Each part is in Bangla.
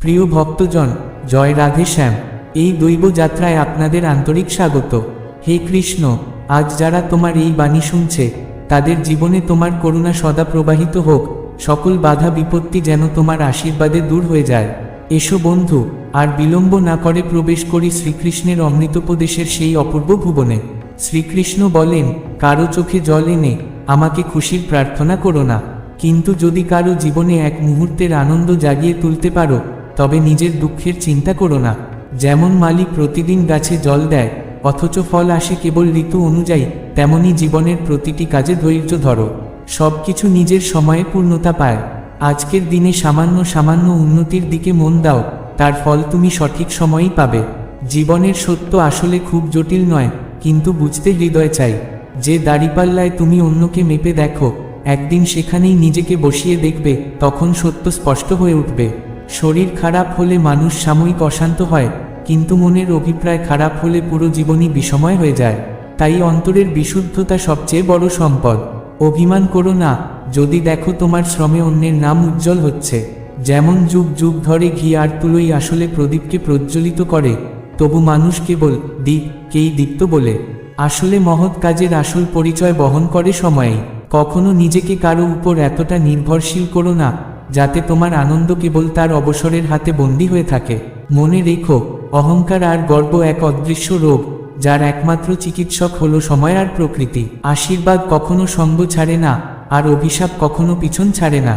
প্রিয় ভক্তজন, জয় রাধে শ্যাম। এই দৈব যাত্রায় আপনাদের আন্তরিক স্বাগত। হে কৃষ্ণ, আজ যারা তোমার এই বাণী শুনছে, তাদের জীবনে তোমার করুণা সদা প্রবাহিত হোক। সকল বাধা বিপত্তি যেন তোমার আশীর্বাদে দূর হয়ে যায়। এসো বন্ধু, আর বিলম্ব না করে প্রবেশ করি শ্রীকৃষ্ণের অমৃতোপদেশের সেই অপূর্ব ভুবনে। শ্রীকৃষ্ণ বলেন, কারও চোখে জল এনে আমাকে খুশির প্রার্থনা করো না। কিন্তু যদি কারও জীবনে এক মুহূর্তের আনন্দ জাগিয়ে তুলতে পারো তবে নিজের দুঃখের চিন্তা করো না। যেমন মালিক প্রতিদিন গাছে জল দেয়, অথচ ফল আসে কেবল ঋতু অনুযায়ী, তেমনি জীবনের প্রতিটি কাজে ধৈর্য ধরো। সব কিছু নিজের সময়ে পূর্ণতা পায়। আজকের দিনে সামান্য সামান্য উন্নতির দিকে মন দাও, তার ফল তুমি সঠিক সময়েই পাবে। জীবনের সত্য আসলে খুব জটিল নয়, কিন্তু বুঝতে হৃদয় চাই। যে দাড়িপাল্লায় তুমি অন্যকে মেপে দেখো, একদিন সেখানেই নিজেকে বসিয়ে দেখবে, তখন সত্য স্পষ্ট হয়ে উঠবে। শরীর খারাপ হলে মানুষ সাময়িক অশান্ত হয়, কিন্তু মনের অভিপ্রায় খারাপ হলে পুরো জীবনই বিষময় হয়ে যায়। তাই অন্তরের বিশুদ্ধতা সবচেয়ে বড় সম্পদ। অভিমান করো না, যদি দেখো তোমার শ্রমে অন্যের নাম উজ্জ্বল হচ্ছে। যেমন যুগ যুগ ধরে ঘি আর তুলোই আসলে প্রদীপকে প্রজ্বলিত করে, তবু মানুষ কেবল দিক কেই দীপ্ত বলে। আসলে মহৎ কাজের আসল পরিচয় বহন করে সময়ে কখনো নিজেকে কারও উপর এতটা নির্ভরশীল করো না যাতে তোমার আনন্দ কেবল তার অবসরের হাতে বন্দী হয়ে থাকে। মনে রেখো, অহংকার আর গর্ব এক অদৃশ্য রোগ, যার একমাত্র চিকিৎসক হলো সময় আর প্রকৃতি। আশীর্বাদ কখনো সঙ্গ ছাড়ে না, আর অভিশাপ কখনো পিছন ছাড়ে না।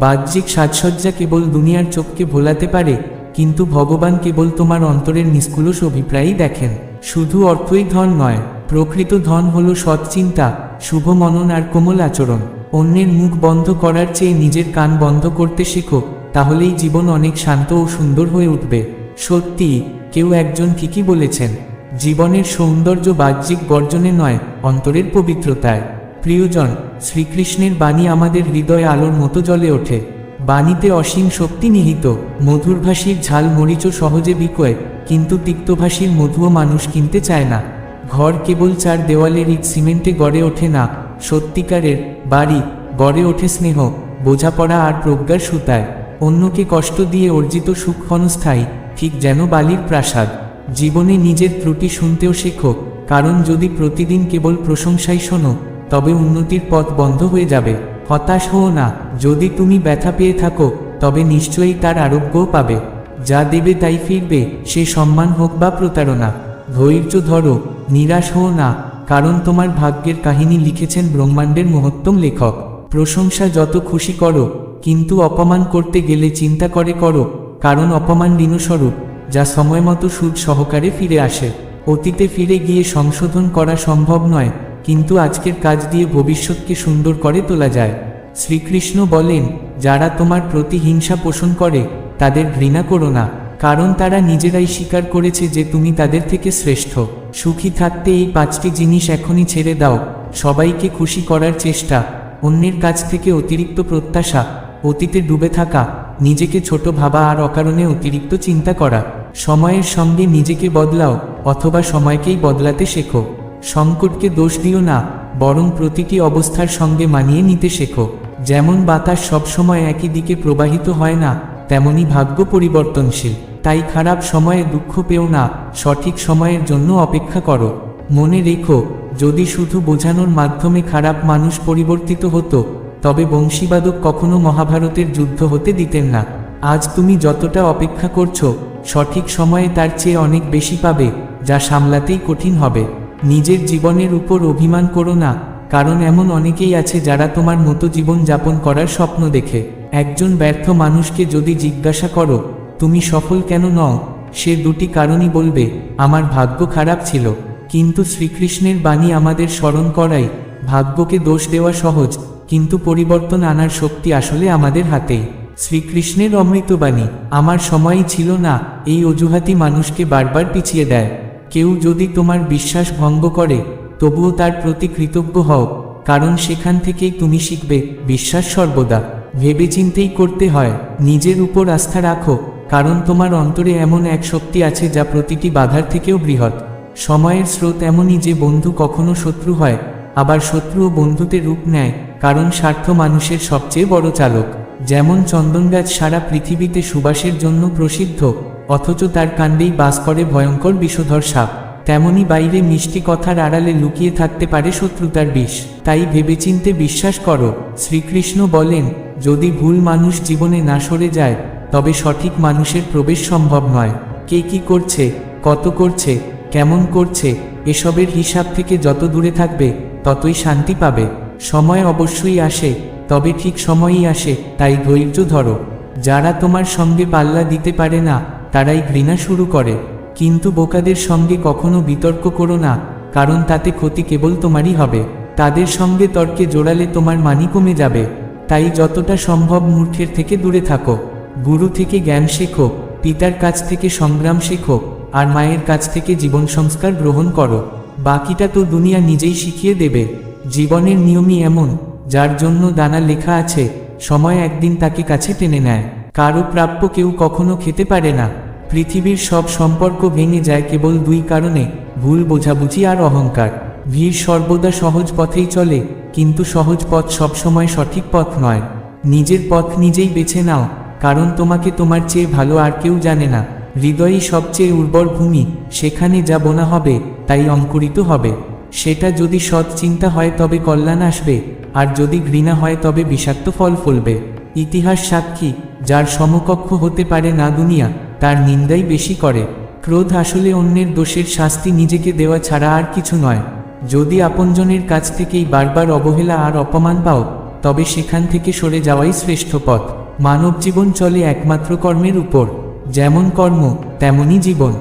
বাহ্যিক সাজসজ্জা কেবল দুনিয়ার চোখকে ভোলাতে পারে, কিন্তু ভগবান কেবল তোমার অন্তরের নিষ্কুলস অভিপ্রায়ই দেখেন। শুধু অর্থই ধন নয়, প্রকৃত ধন হল সৎচিন্তা, শুভ মনন আর কোমল আচরণ। অন্যের মুখ বন্ধ করার চেয়ে নিজের কান বন্ধ করতে শেখো, তাহলেই জীবন অনেক শান্ত ও সুন্দর হয়ে উঠবে। সত্যি, কেউ একজন ঠিকই বলেছেন, জীবনের সৌন্দর্য বাহ্যিক বর্জনে নয়, অন্তরের পবিত্রতায়। প্রিয়জন, শ্রীকৃষ্ণের বাণী আমাদের হৃদয়ে আলোর মতো জ্বলে ওঠে। বাণীতে অসীম শক্তি নিহিত মধুরভাষীর ঝাল মরিচও সহজে বিকয়, কিন্তু তিক্তভাষীর মধুও মানুষ কিনতে চায় না। ঘর কেবল চার দেওয়ালের ইট সিমেন্টে গড়ে ওঠে না সত্যিকারের বাড়ি, গড়ে ওঠে স্নেহ, বোঝাপড়া আর প্রজ্ঞার সুতায়। অন্যকে কষ্ট দিয়ে অর্জিত সুখ ক্ষণস্থায়ী, ঠিক যেন বালির প্রাসাদ। জীবনে নিজের ত্রুটি শুনতেও শেখো, কারণ যদি প্রতিদিন কেবল প্রশংসাই শোনো, তবে উন্নতির পথ বন্ধ হয়ে যাবে। হতাশ হও না, যদি তুমি ব্যথা পেয়ে থাকো, তবে নিশ্চয়ই তার আরোগ্যও পাবে। যা দেবে তাই ফিরবে, সে সম্মান হোক বা প্রতারণা। ধৈর্য ধরো, নিরাশ হও না কারণ তোমার ভাগ্যের কাহিনী লিখেছেন ব্রহ্মাণ্ডের মহত্তম লেখক। প্রশংসা যত খুশি করো, কিন্তু অপমান করতে গেলে চিন্তা করে করো, কারণ অপমান ঋণস্বরূপ যা সময় মতো সুদ সহকারে ফিরে আসে। অতীতে ফিরে গিয়ে সংশোধন করা সম্ভব নয়, কিন্তু আজকের কাজ দিয়ে ভবিষ্যৎকে সুন্দর করে তোলা যায়। শ্রীকৃষ্ণ বলেন, যারা তোমার প্রতি হিংসা পোষণ করে, তাদের ঘৃণা করো না। কারণ তারা নিজেরাই স্বীকার করেছে যে তুমি তাদের থেকে শ্রেষ্ঠ। সুখী থাকতে এই পাঁচটি জিনিস এখনই ছেড়ে দাও। সবাইকে খুশি করার চেষ্টা। অন্যের কাছ থেকে অতিরিক্ত প্রত্যাশা। অতীতে ডুবে থাকা। নিজেকে ছোট ভাবা আর অকারণে অতিরিক্ত চিন্তা করা। সময়ের সঙ্গে নিজেকে বদলাও, অথবা সময়কেই বদলাতে শেখো। সংকটকে দোষ দিও না, বরং প্রতিটি অবস্থার সঙ্গে মানিয়ে নিতে শেখো। যেমন বাতাস সবসময় একই দিকে প্রবাহিত হয় না তেমনি ভাগ্য পরিবর্তনশীল। তাই খারাপ সময়ে দুঃখ পেও না, সঠিক সময়ের জন্য অপেক্ষা করো। মনে রেখো, যদি শুধু বোঝানোর মাধ্যমে খারাপ মানুষ পরিবর্তিত হতো, তবে বংশীবাদক কখনো মহাভারতের যুদ্ধ হতে দিতেন না। আজ তুমি যতটা অপেক্ষা করছ, সঠিক সময়ে তার চেয়ে অনেক বেশি পাবে, যা সামলাতেই কঠিন হবে। নিজের জীবনের উপর অভিমান করো না, কারণ এমন অনেকেই আছে যারা তোমার মতো জীবন যাপন করার স্বপ্ন দেখে। একজন ব্যর্থ মানুষকে যদি জিজ্ঞাসা করো, তুমি সফল কেন নও? সে দুটি কারণই বলবে, আমার ভাগ্য খারাপ ছিল, কিন্তু শ্রীকৃষ্ণের বাণী আমাদের স্মরণ করাই ভাগ্যকে দোষ দেওয়া সহজ, কিন্তু পরিবর্তন আনার শক্তি আসলে আমাদের হাতেই শ্রীকৃষ্ণের অমৃতবাণী আমার সময়ই ছিল না, এই অজুহাতি মানুষকে বারবার পিছিয়ে দেয়। কেউ যদি তোমার বিশ্বাস ভঙ্গ করে, তবুও তার প্রতি কৃতজ্ঞ হও, কারণ সেখান থেকেই তুমি শিখবে, বিশ্বাস সর্বদা। ভেবেচিন্তেই করতে হয়, নিজের উপর আস্থা রাখো, কারণ তোমার অন্তরে এমন এক শক্তি আছে যা প্রতিটি বাধার থেকেও বৃহৎ। সময়ের স্রোত এমনই যে বন্ধু কখনো শত্রু হয়, আবার শত্রুও বন্ধুতে রূপ নেয়, কারণ স্বার্থ মানুষের সবচেয়ে বড় চালক। যেমন চন্দন গাছ সারা পৃথিবীতে সুবাসের জন্য প্রসিদ্ধ, অথচ তার কাণ্ডেই বাস করে ভয়ঙ্কর বিষধর সাপ। তেমনি বাইরে মিষ্টি কথার আড়ালে লুকিয়ে থাকতে পারে শত্রুতার বিষ। তাই ভেবেচিন্তে বিশ্বাস করো, শ্রীকৃষ্ণ বলেন যদি ভুল মানুষ জীবনে না সরে যায়, তবে সঠিক মানুষের প্রবেশ সম্ভব নয়। কে কি করছে, কত করছে, কেমন করছে, এসবের হিসাব থেকে যত দূরে থাকবে, ততই শান্তি পাবে। সময় অবশ্যই আসে, তবে ঠিক সময়ই আসে, তাই ধৈর্য ধরো। যারা তোমার সঙ্গে পাল্লা দিতে পারে না, তারাই ঘৃণা শুরু করে। কিন্তু বোকাদের সঙ্গে কখনো বিতর্ক করো না, কারণ তাতে ক্ষতি কেবল তোমারই হবে। তাদের সঙ্গে তর্কে জোড়ালে তোমার মানি কমে যাবে। তাই যতটা সম্ভব মূর্খের থেকে দূরে থাকো। গুরু থেকে জ্ঞান শেখো, পিতার কাছ থেকে সংগ্রাম শেখো, আর মায়ের কাছ থেকে জীবন সংস্কার গ্রহণ করো। বাকিটা তো দুনিয়া নিজেই শিখিয়ে দেবে। জীবনের নিয়মই এমন, যার জন্য দানা লেখা আছে, সময় একদিন তাকে কাছে টেনে নেয়। কারও প্রাপ্য কেউ কখনো খেতে পারে না। পৃথিবীর সব সম্পর্ক ভেঙে যায় কেবল দুই কারণে, ভুল বোঝাবুঝি আর অহংকার। ভিড় সর্বদা সহজ পথেই চলে, কিন্তু সহজ পথ সবসময় সঠিক পথ নয়। নিজের পথ নিজেই বেছে নাও, কারণ তোমাকে তোমার চেয়ে ভালো আর কেউ জানে না। হৃদয়ই সবচেয়ে উর্বর ভূমি, সেখানে যা বোনা হবে, তাই অঙ্কুরিত হবে। সেটা যদি সৎ চিন্তা হয় তবে কল্যাণ আসবে, আর যদি ঘৃণা হয় তবে বিষাক্ত ফল ফলবে। ইতিহাস সাক্ষী, যার সমকক্ষ হতে পারে না দুনিয়া, তার নিন্দাই বেশি করে। ক্রোধ আসলে অন্যের দোষের শাস্তি নিজেকে দেওয়া ছাড়া আর কিছু নয়। যদি আপনজনের কাছ থেকেই বারবার অবহেলা আর অপমান পাও, তবে সেখান থেকে সরে যাওয়াই শ্রেষ্ঠ পথ। মানব জীবন চলে একমাত্র কর্মের উপর। যেমন কর্ম, তেমনই জীবন।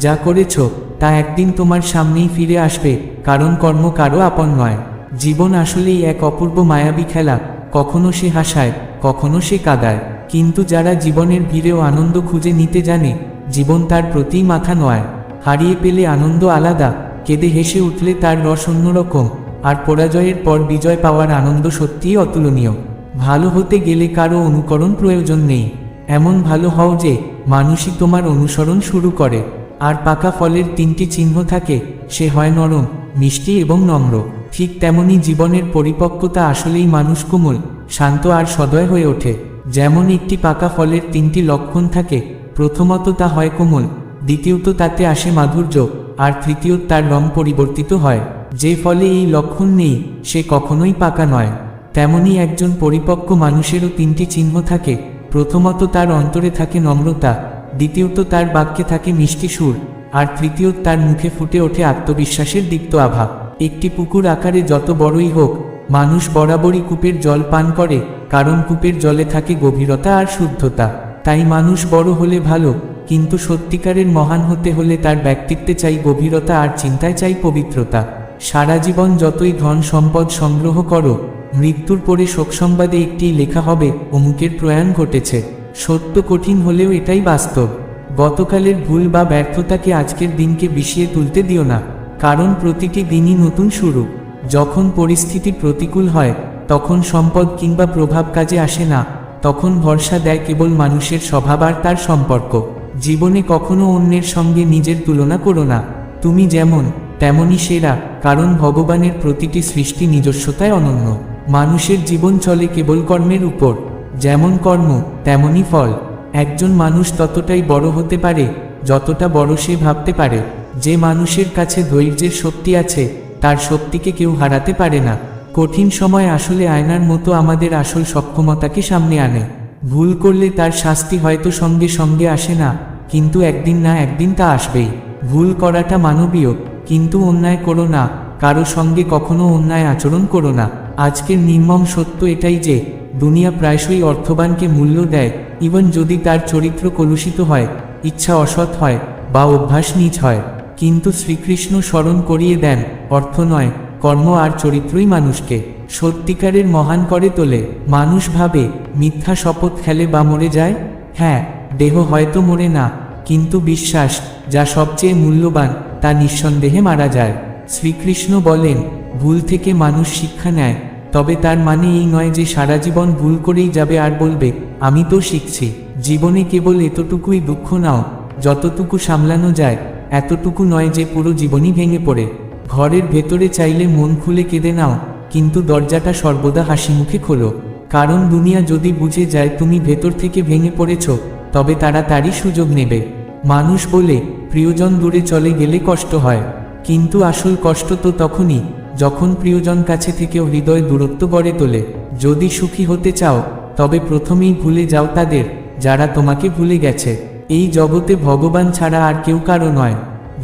যা করেছ, তা একদিন তোমার সামনেই ফিরে আসবে, কারণ কর্ম কারও আপন নয়। জীবন আসলেই এক অপূর্ব মায়াবী খেলা। কখনো সে হাসায়, কখনো সে কাদায়। কিন্তু যারা জীবনের ভিড়েও আনন্দ খুঁজে নিতে জানে, জীবন তার প্রতি মাথা নয়। হারিয়ে পেলে আনন্দ আলাদা। কেঁদে হেসে উঠলে তার রস অন্যরকম আর পরাজয়ের পর বিজয় পাওয়ার আনন্দ সত্যিই অতুলনীয়। ভালো হতে গেলে কারও অনুকরণ প্রয়োজন নেই। এমন ভালো হও যে, মানুষই তোমার অনুসরণ শুরু করে। আর পাকা ফলের তিনটি চিহ্ন থাকে, সে হয় নরম, মিষ্টি এবং নম্র। ঠিক তেমনি জীবনের পরিপক্কতা আসলেই মানুষ কোমল শান্ত আর সদয় হয়ে ওঠে। যেমন একটি পাকা ফলের তিনটি লক্ষণ থাকে, প্রথমত তা হয় কোমল, দ্বিতীয়ত তাতে আসে মাধুর্য আর তৃতীয় তার রং পরিবর্তিত হয়। যে ফলে এই লক্ষণ নেই, সে কখনোই পাকা নয়। তেমনি একজন পরিপক্ক মানুষেরও তিনটি চিহ্ন থাকে। প্রথমত তার অন্তরে থাকে নম্রতা, দ্বিতীয়ত তার বাক্যে থাকে মিষ্টি সুর, আর তৃতীয়ত তার মুখে ফুটে ওঠে আত্মবিশ্বাসের দীপ্ত আভা। একটি পুকুর আকারে যত বড়ই হোক, মানুষ বরাবরই কূপের জল পান করে, কারণ কূপের জলে থাকে গভীরতা আর শুদ্ধতা। তাই মানুষ বড় হলে ভালো কিন্তু সত্যিকারের মহান হতে হলে তার ব্যক্তিত্বে চাই গভীরতা আর চিন্তায় চাই পবিত্রতা। সারা জীবন যতই ধন সম্পদ সংগ্রহ করো, মৃত্যুর পরে শোকসংবাদে একটি লেখা হবে, অমুকের প্রয়াণ ঘটেছে। সত্য কঠিন হলেও এটাই বাস্তব। গতকালের ভুল বা ব্যর্থতাকে আজকের দিনকে বিষিয়ে তুলতে দিও না, কারণ প্রতিটি দিনই নতুন শুরু। যখন পরিস্থিতি প্রতিকূল হয়, তখন সম্পদ কিংবা প্রভাব কাজে আসে না, তখন ভরসা দেয় কেবল মানুষের স্বভাব আর তার সম্পর্ক। জীবনে কখনো অন্যের সঙ্গে নিজের তুলনা করো না। তুমি যেমন তেমনই সেরা, কারণ ভগবানের প্রতিটি সৃষ্টি নিজস্বতায় অনন্য। মানুষের জীবন চলে কেবল কর্মের উপর। যেমন কর্ম তেমনই ফল। একজন মানুষ ততটাই বড় হতে পারে, যতটা বড় সে ভাবতে পারে। যে মানুষের কাছে ধৈর্যের শক্তি আছে, তার শক্তিকে কেউ হারাতে পারে না। কঠিন সময় আসলে আয়নার মতো আমাদের আসল সক্ষমতাকে সামনে আনে। ভুল করলে তার শাস্তি হয়তো সঙ্গে সঙ্গে আসে না। কিন্তু একদিন না একদিন তা আসবেই। ভুল করাটা মানবীয়, কিন্তু অন্যায় করো না, কারও সঙ্গে কখনো অন্যায় আচরণ করো না। আজকের নির্মম সত্য এটাই যে, দুনিয়া প্রায়শই অর্থবানকে মূল্য দেয় ইভেন যদি তার চরিত্র কলুষিত হয়, ইচ্ছা অসৎ হয়, বা অভ্যাস নিজ হয়। কিন্তু শ্রীকৃষ্ণ স্মরণ করিয়ে দেন, অর্থ নয়, কর্ম আর চরিত্রই মানুষকে। সত্যিকারের মহান করে তোলে। মানুষ ভাবে, মিথ্যা শপথ খেলে বা মরে যায়? হ্যাঁ দেহ হয়তো মরে না, কিন্তু বিশ্বাস, যা সবচেয়ে মূল্যবান, তা নিঃসন্দেহে মারা যায়। শ্রীকৃষ্ণ বলেন, ভুল থেকে মানুষ শিক্ষা নেয়, তবে তার মানে এই নয় যে সারা জীবন ভুল করেই যাবে আর বলবে, আমি তো শিখছি, জীবনে কেবল এতটুকুই দুঃখ নাও, যতটুকু সামলানো যায়, এতটুকু নয় যে পুরো জীবনই ভেঙে পড়ে। ঘরের ভেতরে চাইলে মন খুলে কেঁদে নাও, কিন্তু দরজাটা সর্বদা হাসি মুখে খোলো। কারণ দুনিয়া যদি বুঝে যায় তুমি ভেতর থেকে ভেঙে পড়েছ তবে তারা তারই সুযোগ নেবে। মানুষ বলে, প্রিয়জন দূরে চলে গেলে কষ্ট হয়। কিন্তু আসল কষ্ট তো তখনই, যখন প্রিয়জন কাছে থেকেও হৃদয় দূরত্ব গড়ে তোলে। যদি সুখী হতে চাও, তবে প্রথমেই ভুলে যাও তাদের, যারা তোমাকে ভুলে গেছে। এই জগতে ভগবান ছাড়া আর কেউ কারও নয়।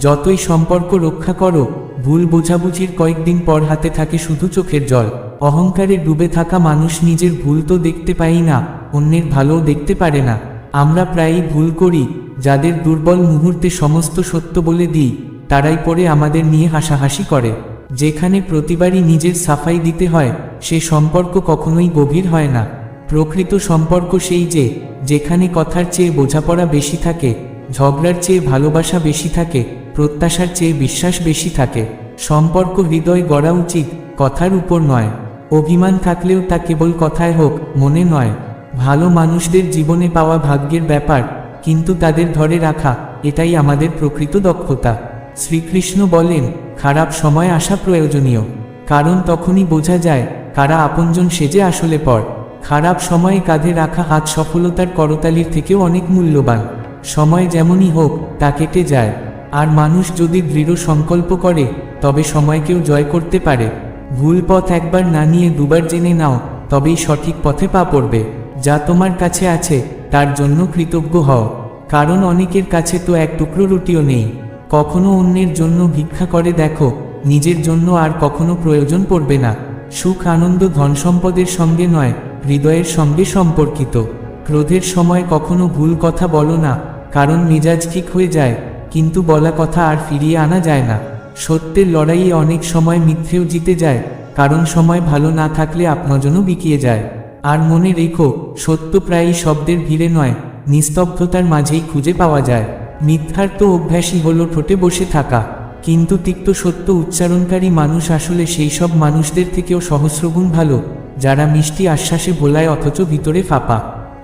যতই সম্পর্ক রক্ষা করো, ভুল বোঝাবুঝির কয়েকদিন পর হাতে থাকে শুধু চোখের জল। অহংকারে ডুবে থাকা মানুষ নিজের ভুল তো দেখতে পাই না, অন্যের ভালোও দেখতে পারে না। আমরা প্রায়ই ভুল করি, যাদের দুর্বল মুহূর্তে সমস্ত সত্য বলে দিই, তারাই পরে আমাদের নিয়ে হাসাহাসি করে। যেখানে প্রতিবারই নিজের সাফাই দিতে হয়, সে সম্পর্ক কখনোই গভীর হয় না। প্রকৃত সম্পর্ক সেই যে, যেখানে কথার চেয়ে বোঝাপড়া বেশি থাকে, ঝগড়ার চেয়ে ভালোবাসা বেশি থাকে, প্রত্যাশার চেয়ে বিশ্বাস বেশি থাকে। সম্পর্ক হৃদয় গড়া উচিত, কথার উপর নয়। অভিমান থাকলেও তা কেবল কথায় হোক, মনে নয়। ভালো মানুষদের জীবনে পাওয়া ভাগ্যের ব্যাপার, কিন্তু তাদের ধরে রাখা, এটাই আমাদের প্রকৃত দক্ষতা। শ্রীকৃষ্ণ বলেন, খারাপ সময় আসা প্রয়োজনীয়। কারণ তখনই বোঝা যায়, কারা আপনজন সেজে আসলে পর। খারাপ সময়ে কাঁধে রাখা হাত সফলতার করতালির থেকেও অনেক মূল্যবান। সময় যেমনই হোক, তা কেটে যায়। আর মানুষ যদি দৃঢ় সংকল্প করে, তবে সময়কেও জয় করতে পারে। ভুল পথ একবার না নিয়ে দুবার জেনে নাও, তবেই সঠিক পথে পা পড়বে। যা তোমার কাছে আছে, তার জন্য কৃতজ্ঞ হও। কারণ অনেকের কাছে তো এক টুকরো রুটিও নেই। কখনো অন্যের জন্য ভিক্ষা করে দেখো, নিজের জন্য আর কখনো প্রয়োজন পড়বে না। সুখ, আনন্দ, ধন সম্পদের সঙ্গে নয়, হৃদয়ের সঙ্গে সম্পর্কিত। ক্রোধের সময় কখনো ভুল কথা বলো না, কারণ মেজাজ ঠিক হয়ে যায়, কিন্তু বলা কথা আর ফিরিয়ে আনা যায় না। সত্যের লড়াইয়ে অনেক সময় মিথ্যেও জিতে যায়, কারণ সময় ভালো না থাকলে আপনাজনও বিকিয়ে যায়। আর মনে রেখো, সত্য প্রায়ই শব্দের ভিড়ে নয়, নিস্তব্ধতার মাঝেই খুঁজে পাওয়া যায়। মিথ্যার তো অভ্যাসই হলো ঠোঁটে বসে থাকা। কিন্তু তিক্ত সত্য উচ্চারণকারী মানুষ আসলে সেই সব মানুষদের থেকেও সহস্রগুণ ভালো, যারা মিষ্টি আশ্বাসে ভোলায় অথচ ভিতরে ফাঁপা।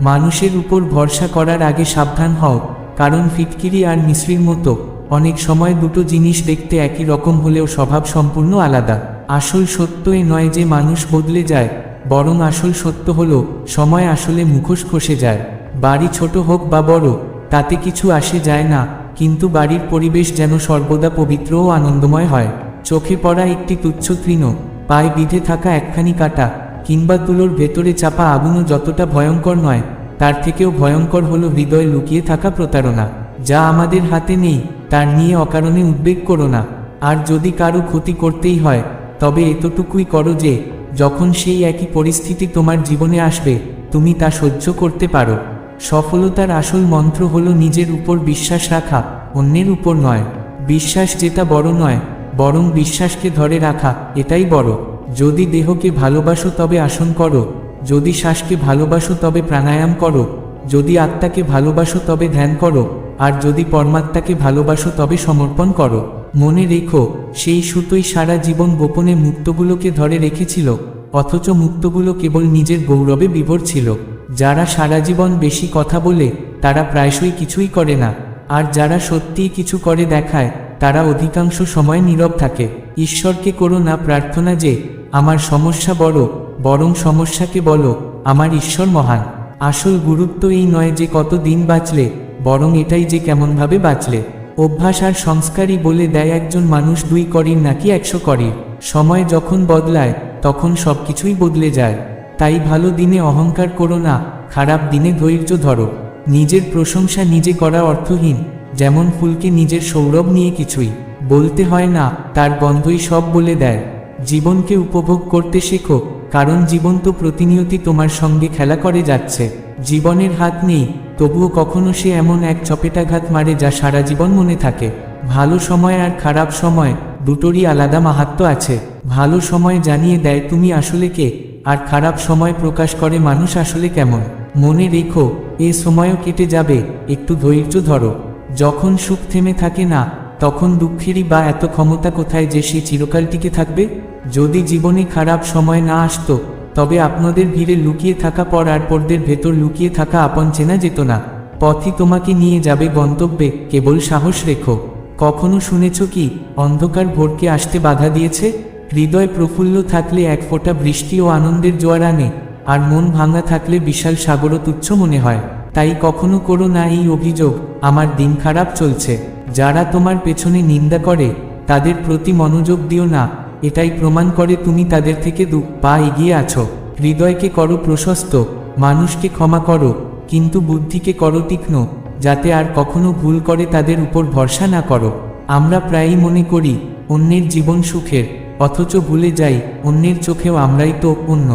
মানুষের উপর ভরসা করার আগে সাবধান হও, কারণ ফিটকিরি আর মিশ্রির মতো অনেক সময় দুটো জিনিস দেখতে একই রকম হলেও স্বভাব সম্পূর্ণ আলাদা। আসল সত্য এ নয় যে মানুষ বদলে যায় বরং আসল সত্য হলো, সময় আসলে মুখোশ খসে যায়। বাড়ি ছোট হোক বা বড়, তাতে কিছু আসে যায় না, কিন্তু বাড়ির পরিবেশ যেন সর্বদা পবিত্র ও আনন্দময় হয়। চোখে পড়া একটি তুচ্ছ তৃণ, পায়ে বিধে থাকা একখানি কাটা, কিংবা তুলোর ভেতরে চাপা আগুনও যতটা ভয়ঙ্কর নয়, তার থেকেও ভয়ঙ্কর হলো হৃদয়ে লুকিয়ে থাকা প্রতারণা। যা আমাদের হাতে নেই, তার নিয়ে অকারণে উদ্বেগ করো না। আর যদি কারও ক্ষতি করতেই হয়, তবে এতটুকুই করো যে যখন সেই একই পরিস্থিতি তোমার জীবনে আসবে, তুমি তা সহ্য করতে পারো। সফলতার আসল মন্ত্র হল নিজের উপর বিশ্বাস রাখা, অন্যের উপর নয়। বিশ্বাস যেটা বড় নয়, বরং বিশ্বাসকে ধরে রাখা, এটাই বড়। যদি দেহকে ভালোবাসো তবে আসন করো, যদি শ্বাসকে ভালোবাসো তবে প্রাণায়াম করো, যদি আত্মাকে ভালোবাসো তবে ধ্যান করো, আর যদি পরমাত্মাকে ভালোবাসো তবে সমর্পণ করো। মনে রেখো, সেই সুতোই সারা জীবন গোপনে মুক্তগুলোকে ধরে রেখেছিল, অথচ মুক্তগুলো কেবল নিজের গৌরবে বিভোর ছিল। যারা সারা জীবন বেশি কথা বলে, তারা প্রায়শই কিছুই করে না। আর যারা সত্যিই কিছু করে দেখায়, তারা অধিকাংশ সময় নীরব থাকে। ঈশ্বরকে করো না প্রার্থনা যে, আমার সমস্যা বড়, বরং সমস্যাকে বলো, আমার ঈশ্বর মহান। আসল গুরুত্ব এই নয় যে কত দিন বাঁচলে, বরং এটাই যে কেমনভাবে বাঁচলে। অভ্যাস আর সংস্কারই বলে দেয় একজন মানুষ দুই করির নাকি একশো করির। সময় যখন বদলায়, তখন সব কিছুই বদলে যায়। তাই ভালো দিনে অহংকার করো না, খারাপ দিনে ধৈর্য ধরো। নিজের প্রশংসা নিজে করা অর্থহীন, যেমন ফুলকে নিজের সৌরভ নিয়ে কিছুই। বলতে হয় না, তার গন্ধই সব বলে দেয়। জীবনকে উপভোগ করতে শেখো, কারণ জীবন তো প্রতিনিয়তি তোমার সঙ্গে খেলা করে যাচ্ছে। জীবনের হাত নেই, তবুও কখনো সে এমন এক চপেটাঘাত মারে যা সারা জীবন মনে থাকে। ভালো সময় আর খারাপ সময়, দুটোরই আলাদা মাহাত্ম আছে। ভালো সময় জানিয়ে দেয় তুমি আসলে কে, আর খারাপ সময় প্রকাশ করে মানুষ আসলে কেমন। মনে রেখো, এ সময়ও কেটে যাবে, একটু ধৈর্য ধরো। যখন সুখ থেমে থাকে না, তখন দুঃখেরই বা এত ক্ষমতা কোথায় যে সে চিরকাল টিকে থাকবে? যদি জীবনে খারাপ সময় না আসতো তবে আপনাদের ভিড়ে লুকিয়ে থাকা পর আর পরদের ভেতর লুকিয়ে থাকা আপন চেনা যেত না। পথই তোমাকে নিয়ে যাবে গন্তব্যে, কেবল সাহস রেখো। কখনো শুনেছ কি, অন্ধকার ভোরকে আসতে বাধা দিয়েছে? হৃদয় প্রফুল্ল থাকলে এক ফোঁটা বৃষ্টি ও আনন্দের জোয়ার আনে, আর মন ভাঙা থাকলে বিশাল সাগরও তুচ্ছ মনে হয়। তাই কখনো করো না এই অভিযোগ, আমার দিন খারাপ চলছে। যারা তোমার পেছনে নিন্দা করে, তাদের প্রতি মনোযোগ দিও না। এটাই প্রমাণ করে তুমি তাদের থেকে দু পা এগিয়ে আছো। হৃদয়কে করো প্রশস্ত, মানুষকে ক্ষমা করো, কিন্তু বুদ্ধিকে করো তীক্ষ্ণ, যাতে আর কখনো ভুল করে তাদের উপর ভরসা না করো। আমরা প্রায়ই মনে করি, অন্যের জীবন সুখের, অথচ ভুলে যাই, অন্যের চোখেও আমরাই তো অন্য।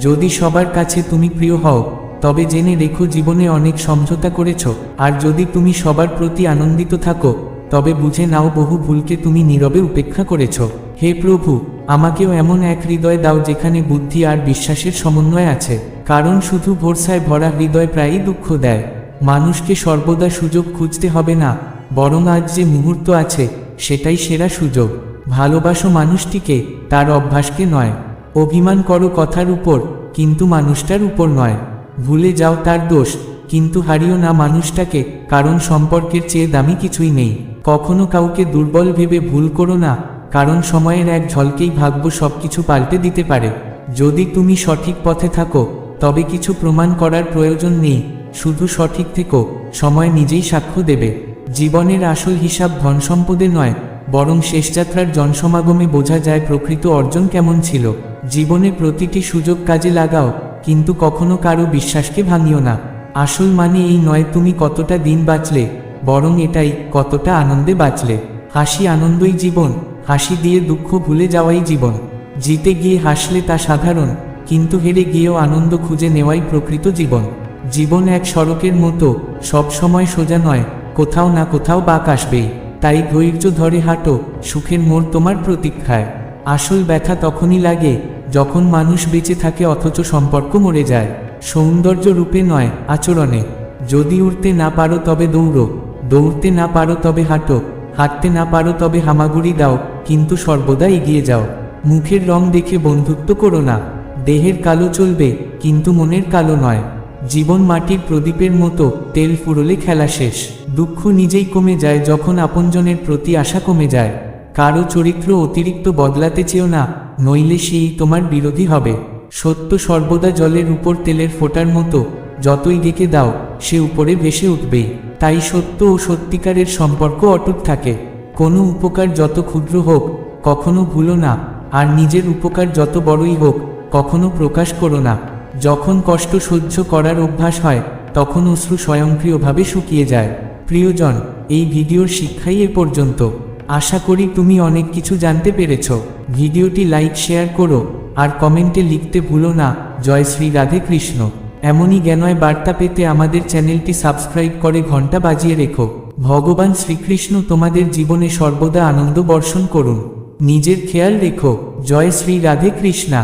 যদি সবার কাছে তুমি প্রিয় হও, তবে জেনে রেখো জীবনে অনেক সমঝোতা করেছ, আর যদি তুমি সবার প্রতি আনন্দিত থাকো, তবে বুঝে নাও বহু ভুলকে তুমি নীরবে উপেক্ষা করেছ। হে প্রভু, আমাকেও এমন এক হৃদয় দাও যেখানে বুদ্ধি আর বিশ্বাসের সমন্বয় আছে, কারণ শুধু ভরসায় ভরা হৃদয় প্রায়ই দুঃখ দেয়। মানুষকে সর্বদা সুযোগ খুঁজতে হবে না, বরং আজ যে মুহূর্ত আছে, সেটাই সেরা সুযোগ। ভালোবাসো মানুষটিকে, তার অভ্যাসকে নয়। অভিমান করো কথার উপর, কিন্তু মানুষটার উপর নয়। ভুলে যাও তার দোষ, কিন্তু হারিও না মানুষটাকে, কারণ সম্পর্কের চেয়ে দামি কিছুই নেই। কখনো কাউকে দুর্বল ভেবে ভুল করো না কারণ সময়ের এক ঝলকেই ভাগ্য সবকিছু পাল্টে দিতে পারে। যদি তুমি সঠিক পথে থাকো, তবে কিছু প্রমাণ করার প্রয়োজন নেই। শুধু সঠিক থেকো, সময় নিজেই সাক্ষ্য দেবে। জীবনের আসল হিসাব ধন সম্পদে নয়, বরং শেষযাত্রার জনসমাগমে বোঝা যায় প্রকৃত অর্জন কেমন ছিল। জীবনে প্রতিটি সুযোগ কাজে লাগাও, কিন্তু কখনো কারও বিশ্বাসকে ভাঙিও না। আসল মানে এই নয় তুমি কতটা দিন বাঁচলে, বরং এটাই কতটা আনন্দে বাঁচলে। হাসি আনন্দই জীবন। হাসি দিয়ে দুঃখ ভুলে যাওয়াই জীবন। জিতে গিয়ে হাসলে তা সাধারণ, কিন্তু হেরে গিয়েও আনন্দ খুঁজে নেওয়াই প্রকৃত জীবন। জীবন এক সড়কের মতো, সব সময় সোজা নয়, কোথাও না কোথাও বাঁক আসবেই তাই ধৈর্য ধরে হাঁটো, সুখের মোড় তোমার প্রতীক্ষায়। আসল ব্যথা তখনই লাগে, যখন মানুষ বেঁচে থাকে অথচ সম্পর্ক মরে যায়। সৌন্দর্য রূপে নয়, আচরণে। যদি উড়তে না পারো তবে দৌড়ো, দৌড়তে না পারো তবে হাঁটো, হাঁটতে না পারো তবে হামাগুড়ি দাও। কিন্তু সর্বদা এগিয়ে যাও। মুখের রং দেখে বন্ধুত্ব করো না। দেহের কালো চলবে, কিন্তু মনের কালো নয়। জীবন মাটির প্রদীপের মতো তেল ফুরলে খেলা শেষ। দুঃখ নিজেই কমে যায় যখন আপনজনের প্রতি আশা কমে যায়। কারও চরিত্র অতিরিক্ত বদলাতে চেও না, নইলে সেই তোমার বিরোধী হবে। সত্য সর্বদা জলের উপর তেলের ফোটার মতো, যতই ডেকে দাও, সে উপরে ভেসে উঠবেই। তাই সত্য ও সত্যিকারের সম্পর্ক অটুট থাকে। কোনো উপকার যত ক্ষুদ্র হোক, কখনো ভুলো না, আর নিজের উপকার যত বড়ই হোক, কখনো প্রকাশ করো না। যখন কষ্ট সহ্য করার অভ্যাস হয়, তখন অশ্রু স্বয়ংক্রিয়ভাবে শুকিয়ে যায়। প্রিয়জন, এই ভিডিওর শিক্ষাই এ পর্যন্ত। আশা করি তুমি অনেক কিছু জানতে পেরেছ। ভিডিওটি লাইক, শেয়ার করো, আর কমেন্টে লিখতে ভুলো না, জয় শ্রী রাধে কৃষ্ণ। এমনই জ্ঞানয় বার্তা পেতে আমাদের চ্যানেলটি সাবস্ক্রাইব করে ঘণ্টা বাজিয়ে রেখো। ভগবান শ্রীকৃষ্ণ তোমাদের জীবনে সর্বদা আনন্দ বর্ষণ করুন। নিজের খেয়াল রেখো। জয় শ্রী রাধে কৃষ্ণা।